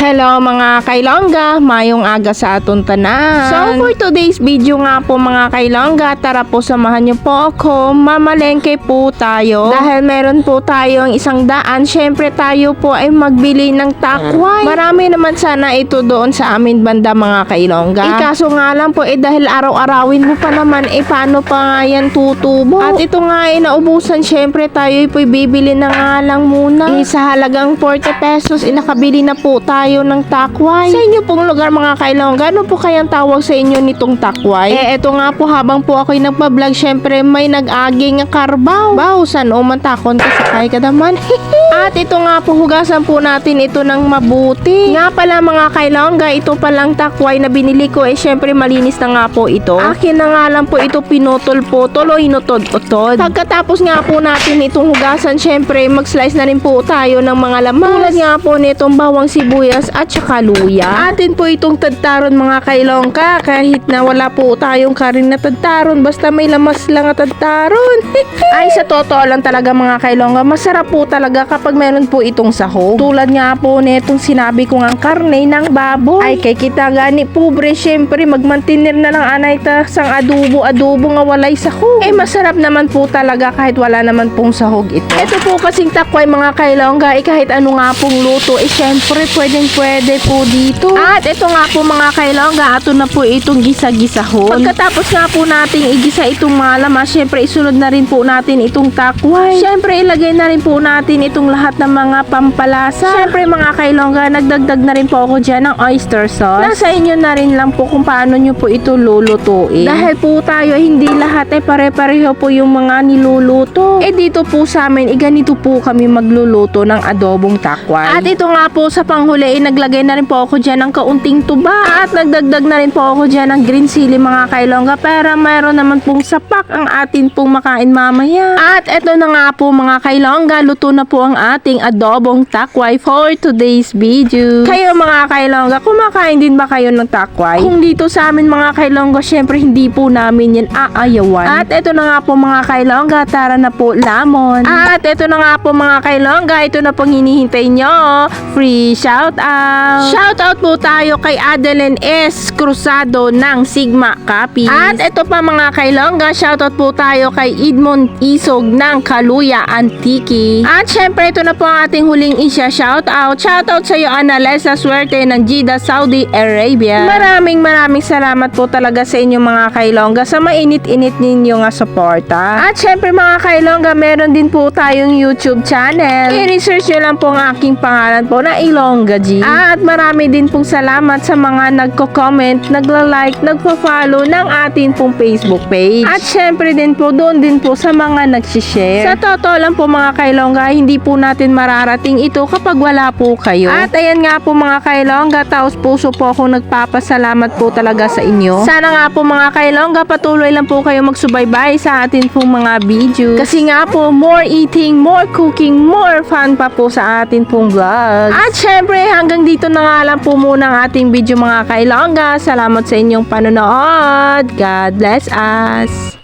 Hello mga kailongga, mayong aga sa aton tanan. So for today's video nga po mga kailongga, tara po samahan niyo po ako, mamalengke po tayo. Dahil meron po tayong isang daan, syempre tayo po ay magbili ng takway. Marami naman sana ito doon sa amin banda mga kailongga. Eh kaso nga lang po eh dahil araw-arawin mo pa naman, eh paano pa nga yan tutubo? At ito nga eh naubusan, syempre tayo po bibili na nga lang muna. Eh sa halagang 40 pesos, eh nakabili na po tayo ng takway. Sa inyo pong lugar mga kailongga, ano po kayang tawag sa inyo nitong takway? Eh eto nga po habang po ako'y nagpa-vlog, syempre may nag-aging nga karbaw. Baw, san umantakon ka sakay ka naman. At ito nga po, hugasan po natin ito ng mabuti. Nga pala mga kailongga, ito palang takway na binili ko, eh syempre malinis na nga po ito. Akin na nga lang po ito pinutol-putol o inutod-utod. Pagkatapos nga po natin itong hugasan, syempre mag-slice na rin po tayo ng mga lamas. Tulad nga po nitong bawang sibuyas at saka luya. Atin po itong tadtaron mga kailongka, kahit na wala po tayong karin na tadtaron, basta may lamas lang at tadtaron. Ay, sa totoo lang talaga mga kailongga, masarap po talaga kapag meron po itong sahog. Tulad nga po netong sinabi ko nga karne ng baboy. Ay, kay kita gani pobre, syempre magmantinir na lang anay ta sang adobo-adobo nga walay sahog. Eh, masarap naman po talaga kahit wala naman pong sahog ito. Ito po kasing takway mga kailongga, eh kahit ano nga pong luto, eh syempre pwedeng pwede po dito. At ito nga po mga kailongga, ato na po itong gisa-gisahon. Pagkatapos nga po nating igisa itong mga lamas, syempre isunod na rin po natin itong takway. Syempre ilagay na rin po natin itong lahat ng mga pampalasa. Syempre mga kailongga, nagdagdag na rin po ako dyan ng oyster sauce. Nasa inyo na rin lang po kung paano nyo po ito lulutuin. Dahil po tayo, hindi lahat eh pare-pareho po yung mga niluluto. Eh dito po sa amin, eh ganito po kami magluluto ng adobong takway. At ito nga po sa panghuli, eh, naglagay na rin po ako dyan ng kaunting tuba. At nagdagdag na rin po ako dyan ng green chili mga kailongga para mayroon naman pong sapak ang atin pong makain mamaya. At ito na nga po mga kailongga, luto na po ang ating adobong takway for today's video. Kayo mga kailongga, kumakain din ba kayo ng takway? Kung dito sa amin mga kailongga, syempre hindi po namin yan aayawan. At ito na nga po mga kailongga, tara na po lamon. At ito na nga po mga kailongga, ito na pong hinihintay nyo. Free shout out. Shout out po tayo kay Adeline S. Cruzado ng Sigma Copies. At ito pa mga kailongga, shout out po tayo kay Edmond Isog ng Kaluya Antiki. At syempre ito na po ang ating huling isya shout out. Shout out sa iyo Analesa Suerte ng Jeddah, Saudi Arabia. Maraming maraming salamat po talaga sa inyo mga kailongga sa mainit-init ninyo nga suporta. At syempre mga kailongga, meron din po tayong YouTube channel. I-research nyo lang po ang aking pangalan po na Ilongga G. At marami din pong salamat sa mga nagko-comment, nagla-like, nagpa-follow ng atin pong Facebook page. At syempre din po doon din po sa mga nagsishare. Sa totoo lang po mga kailongga, hindi po natin mararating ito kapag wala po kayo. At ayan nga po mga kailongga, taos puso po ako nagpapasalamat po talaga sa inyo. Sana nga po mga kailongga, patuloy lang po kayo magsubaybay sa atin pong mga video. Kasi nga po, more eating, more cooking, more fun pa po sa atin pong vlogs. At syempre, hanggang dito na nga lang po muna ang ating video mga kailongga. Salamat sa inyong panonood. God bless us.